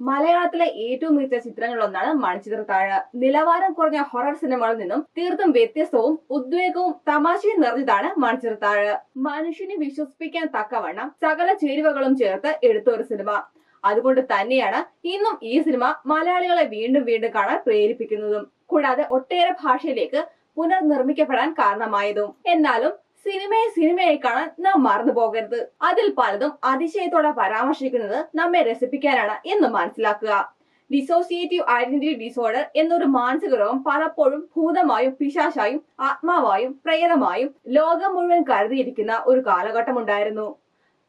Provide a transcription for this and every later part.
മലയാളത്തിലെ ഏറ്റവും മികച്ച ചിത്രങ്ങളിലൊന്നാണ് മണിച്ചിത്രത്താഴ് നിലവാരം കുറഞ്ഞ ഹൊറർ സിനിമകളിൽ നിന്നും തീർത്തും വ്യത്യസ്തവും ഉദ്വേഗവും തമാശയും നിറഞ്ഞതാണ് മണിച്ചിത്രത്താഴ് മനുഷ്യനെ വിശ്വസിപ്പിക്കാൻ തക്കവണ്ണം സകല ചേരുവകളും ചേർത്ത് എടുത്ത ഒരു സിനിമ. അതുകൊണ്ട് തന്നെയാണ് ഇന്നും ഈ സിനിമ മലയാളികളെ വീണ്ടും വീണ്ടും കാണാൻ പ്രേരിപ്പിക്കുന്നതും. കൂടാതെ ഒട്ടേറെ ഭാഷയിലേക്ക് പുനർനിർമ്മിക്കപ്പെടാൻ കാരണമായതും. എന്നാലും സിനിമയെ സിനിമയായി കാണാൻ നാം മറന്നു പോകരുത്. അതിൽ പലതും അതിശയത്തോടെ പരാമർശിക്കുന്നത് നമ്മെ രസിപ്പിക്കാനാണ് എന്ന് മനസ്സിലാക്കുക. ഡിസോസിയേറ്റീവ് ഐഡന്റിറ്റി ഡിസോർഡർ എന്നൊരു മാനസിക രോഗം പലപ്പോഴും ഭൂതമായും പിശാശായും ആത്മാവായും പ്രേതമായും ലോകം മുഴുവൻ കരുതിയിരിക്കുന്ന ഒരു കാലഘട്ടം കാലഘട്ടമുണ്ടായിരുന്നു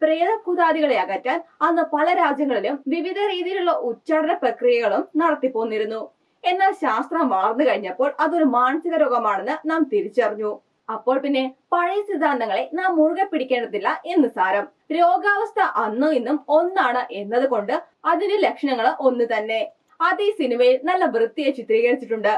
പ്രേതഭൂതാദികളെ അകറ്റാൻ അന്ന് പല രാജ്യങ്ങളിലും വിവിധ രീതിയിലുള്ള ഉച്ചാരണ പ്രക്രിയകളും നടത്തിപ്പോന്നിരുന്നു. എന്നാൽ ശാസ്ത്രം വളർന്നു കഴിഞ്ഞപ്പോൾ അതൊരു മാനസിക രോഗമാണെന്ന് നാം തിരിച്ചറിഞ്ഞു. അപ്പോൾ പിന്നെ പഴയ സിദ്ധാന്തങ്ങളെ നാം മുറുകെ പിടിക്കേണ്ടതില്ല എന്ന് സാരം. രോഗാവസ്ഥ അന്നും ഇന്നും ഒന്നാണ് എന്നതുകൊണ്ട് അതിന്റെ ലക്ഷണങ്ങൾ ഒന്ന് തന്നെ. അത് ഈ സിനിമയിൽ നല്ല വൃത്തിയെ ചിത്രീകരിച്ചിട്ടുണ്ട്.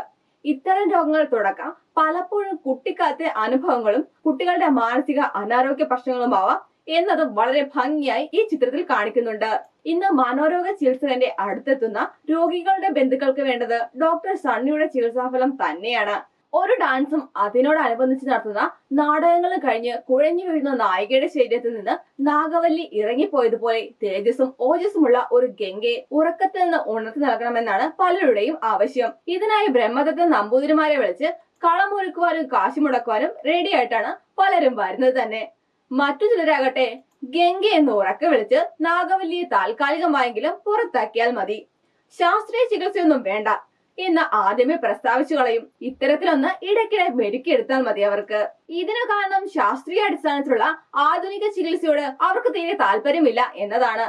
ഇത്തരം രോഗങ്ങൾ തുടക്കം പലപ്പോഴും കുട്ടിക്കാലത്തെ അനുഭവങ്ങളും കുട്ടികളുടെ മാനസിക അനാരോഗ്യ പ്രശ്നങ്ങളുമാവാം എന്നതും വളരെ ഭംഗിയായി ഈ ചിത്രത്തിൽ കാണിക്കുന്നുണ്ട്. ഇന്ന് മനോരോഗ ചികിത്സകന്റെ അടുത്തെത്തുന്ന രോഗികളുടെ ബന്ധുക്കൾക്ക് വേണ്ടത് ഡോക്ടർ സണ്ണിയുടെ ചികിത്സാഫലം തന്നെയാണ്. ഒരു ഡാൻസും അതിനോടനുബന്ധിച്ച് നടത്തുന്ന നാടകങ്ങളും കഴിഞ്ഞ് കുഴഞ്ഞു വീഴുന്ന നായികയുടെ ശരീരത്തിൽ നിന്ന് നാഗവല്ലി ഇറങ്ങിപ്പോയതുപോലെ തേജസ്സും ഓജസ്സുമുള്ള ഒരു ഗംഗയെ ഉറക്കത്തിൽ നിന്ന് ഉണർത്തി നൽകണമെന്നാണ് പലരുടെയും ആവശ്യം. ഇതിനായി ബ്രഹ്മദത്ത നമ്പൂതിരിമാരെ വിളിച്ച് കളമൊരുക്കുവാനും കാശ് മുടക്കുവാനും റെഡിയായിട്ടാണ് പലരും വരുന്നത് തന്നെ. മറ്റു ചിലരാകട്ടെ ഗംഗ എന്ന് ഉറക്കെ വിളിച്ച് നാഗവല്ലിയെ താൽക്കാലികമായെങ്കിലും പുറത്താക്കിയാൽ മതി. ശാസ്ത്രീയ ചികിത്സയൊന്നും വേണ്ട. എന്ന് ആദ്യമേ പ്രസ്താവിച്ചു കളയും. ഇത്തരത്തിലൊന്ന് ഇടയ്ക്കിടെ മെരുക്കിയെടുത്താൽ മതി അവർക്ക്. ഇതിനു കാരണം ശാസ്ത്രീയ അടിസ്ഥാനത്തിലുള്ള ആധുനിക ചികിത്സയോട് അവർക്ക് തീരെ താല്പര്യമില്ല എന്നതാണ്.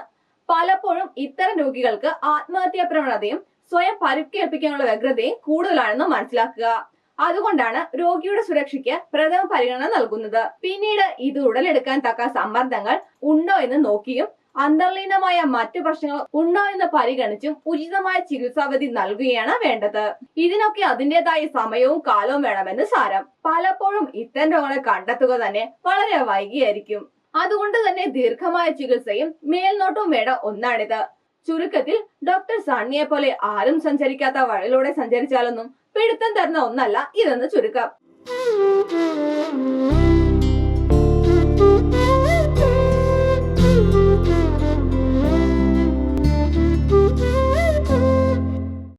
പലപ്പോഴും ഇത്തരം രോഗികൾക്ക് ആത്മഹത്യാ പ്രവണതയും സ്വയം പരുക്കേൽപ്പിക്കാനുള്ള വ്യഗ്രതയും കൂടുതലാണെന്ന് മനസ്സിലാക്കുക. അതുകൊണ്ടാണ് രോഗിയുടെ സുരക്ഷയ്ക്ക് പ്രഥമ പരിഗണന നൽകുന്നത്. പിന്നീട് ഇത് ഉടലെടുക്കാൻ തക്ക സമ്മർദ്ദങ്ങൾ ഉണ്ടോ എന്ന് നോക്കിയും അന്തർലീനമായ മറ്റു പ്രശ്നങ്ങൾ ഉണ്ടോ എന്ന് പരിഗണിച്ചും ഉചിതമായ ചികിത്സാവധി നൽകുകയാണ് വേണ്ടത്. ഇതിനൊക്കെ അതിന്റേതായ സമയവും കാലവും വേണമെന്ന് സാരം. പലപ്പോഴും ഇത്തരം രോഗങ്ങളെ കണ്ടെത്തുക തന്നെ വളരെ വൈകിയായിരിക്കും. അതുകൊണ്ട് തന്നെ ദീർഘമായ ചികിത്സയും മേൽനോട്ടവും വേണ്ട ഒന്നാണിത്. ചുരുക്കത്തിൽ ഡോക്ടർ സണ്ണിയെ പോലെ ആരും സഞ്ചരിക്കാത്ത വഴിയിലൂടെ സഞ്ചരിച്ചാലൊന്നും പിടുത്തം തരുന്ന ഒന്നല്ല ഇതെന്ന് ചുരുക്കം.